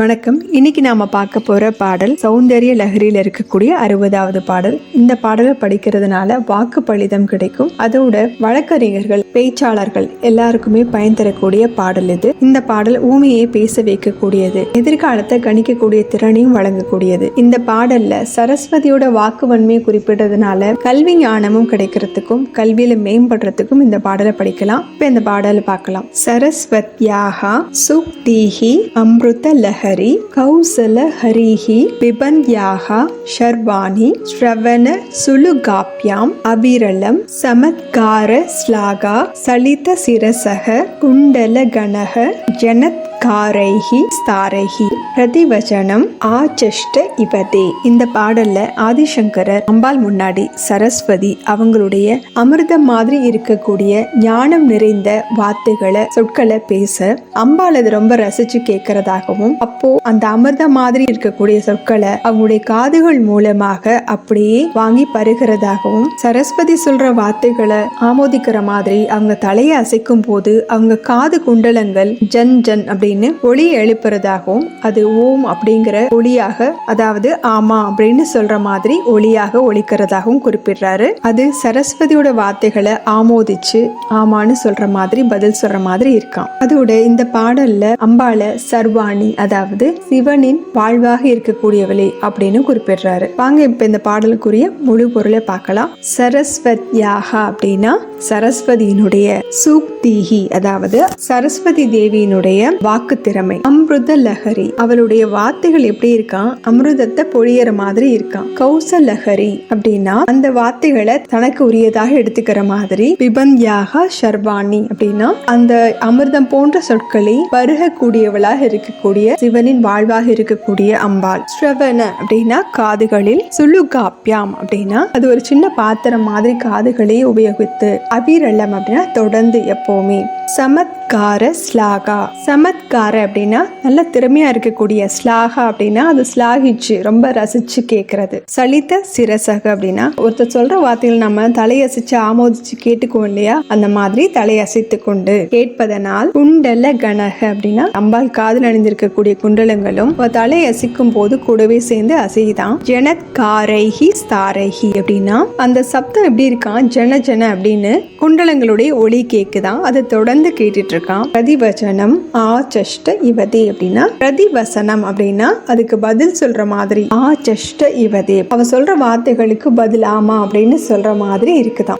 வணக்கம். இன்னைக்கு நாம பார்க்க போற பாடல் சௌந்தரிய லஹரியில் இருக்கக்கூடிய அறுபதாவது பாடல். இந்த பாடலை படிக்கிறதுனால வாக்கு பலிதம் கிடைக்கும். அதோட வழக்கறிஞர்கள் பேச்சாளர்கள் எல்லாருக்குமே பயன் தரக்கூடிய பாடல் இது. இந்த பாடல் ஊமையை பேச வைக்கக்கூடியது எதிர்காலத்தை கணிக்கக்கூடிய திறனையும் வழங்கக்கூடியது. இந்த பாடல்ல சரஸ்வதியோட வாக்கு வன்மையை குறிப்பிட்டதுனால கல்வி ஞானமும் கிடைக்கிறதுக்கும் கல்வியில மேம்படுறதுக்கும் இந்த பாடலை படிக்கலாம். இப்ப இந்த பாடலை பார்க்கலாம். சரஸ்வத்யாகா சுக்தீஹி அம்ருத லஹரி. ஹரி கௌசல ஹரிஹி பிபந்த்யாக ஷர்வாணி ஸ்ரவண சுலுகாப்யாம் அவிரலம் சமத்கார ஸ்லாகா சலித சிரசக குண்டல கணக ஜனத் காரைஹி ஸ்தாரைஹி பிரதிவச்சனம் ஆச்சஷ்ட இவதே. இந்த பாடல்ல ஆதிசங்கரர் அம்பாள் முன்னாடி சரஸ்வதி அவங்களுடைய அமிர்தம் மாதிரி இருக்கக்கூடிய ஞானம் நிறைந்த வார்த்தைகளை சொற்களை பேச அம்பாள் அது ரொம்ப ரசிச்சு கேட்கறதாகவும் அப்போ அந்த அமிர்தம் மாதிரி இருக்கக்கூடிய சொற்களை அவங்களுடைய காதுகள் மூலமாக அப்படியே வாங்கி பருகிறதாகவும் சரஸ்வதி சொல்ற வார்த்தைகளை ஆமோதிக்கிற மாதிரி அவங்க தலையை அசைக்கும் போது அவங்க காது குண்டலங்கள் ஜன் ஜன் அப்படி அப்படின்னு ஒளி எழுப்புறதாகவும் அது ஓம் அப்படிங்கிற ஒளியாக அதாவது ஆமா அப்படின்னு சொல்ற மாதிரி ஒளியாக ஒழிக்கிறதாகவும் குறிப்பிடுறாரு. அது சரஸ்வதியோட வார்த்தைகளை ஆமோதிச்சு ஆமான்னு சொல்ற மாதிரி பதில் சொல்ற மாதிரி இருக்கான் அதோட இந்த பாடல்ல அம்பாள சர்வாணி அதாவது சிவனின் வாழ்வாக இருக்கக்கூடியவளே அப்படின்னு குறிப்பிடுறாரு. வாங்க இப்ப இந்த பாடலுக்குரிய முழு பொருளை பார்க்கலாம். சரஸ்வத்யாக அப்படின்னா சரஸ்வதியினுடைய சூக்தீகி அதாவது சரஸ்வதி தேவியினுடைய வாக்கு திறமை அமிர்த லஹரி. அவளுடைய வார்த்தைகள் எப்படி இருக்கான் அமிர்தத்தை பொழியற மாதிரி இருக்கான் கௌச லஹரி அப்படின்னா அந்த வார்த்தைகளை தனக்கு உரியதாக எடுத்துக்கிற மாதிரி பிபந்த்யாக ஷர்வாணி அப்படின்னா அந்த அமிர்தம் போன்ற சொற்களை பருகக்கூடியவளாக இருக்கக்கூடிய சிவனின் வாழ்வாக இருக்கக்கூடிய அம்பாள். ஸ்ரவண அப்படின்னா காதுகளில் சுலுகாப்யாம் அப்படின்னா அது ஒரு சின்ன பாத்திரம் மாதிரி காதுகளை உபயோகித்து அபிரளம் அப்படின்னா தொடர்ந்து எப்பவுமே. சமத்கார ஸ்லாகா. சமத் கார அப்படின்னா நல்ல திறமையா இருக்கக்கூடிய ஸ்லாகா அப்படின்னா அது ஸ்லாகிச்சு ரொம்ப ரசிச்சு கேட்கறது சலித்த சிரசக அப்படின்னா ஒருத்தர் சொல்ற வார்த்தைகள் நம்ம தலையசிச்சு ஆமோதிச்சு கேட்டுக்குவோம் இல்லையா? அந்த மாதிரி தலையசைத்து கொண்டு கேட்பதனால் குண்டல கணக அப்படின்னா அம்பாள் காதில் அணிந்திருக்கக்கூடிய குண்டலங்களும் தலையசிக்கும் அசைக்கும் போது கூடவே சேர்ந்து அசைதான். காரைகி ஸ்தாரைஹி அப்படின்னா அந்த சப்தம் எப்படி இருக்கான்? ஜன ஜன அப்படின்னு குண்டலங்களுடைய ஒளி கேக்குதான். அதை தொடர்ந்து கேட்டுட்டு இருக்கான். பிரதிவச்சனம் சஷ்ட இவதே அப்படின்னா பிரதிவசனம் அப்படின்னா அதுக்கு பதில் சொல்ற மாதிரி. ஆச்சஷ்ட இவதே. அவ சொல்ற வார்த்தைகளுக்கு பதில் ஆமா அப்படின்னு சொல்ற மாதிரி இருக்குதான்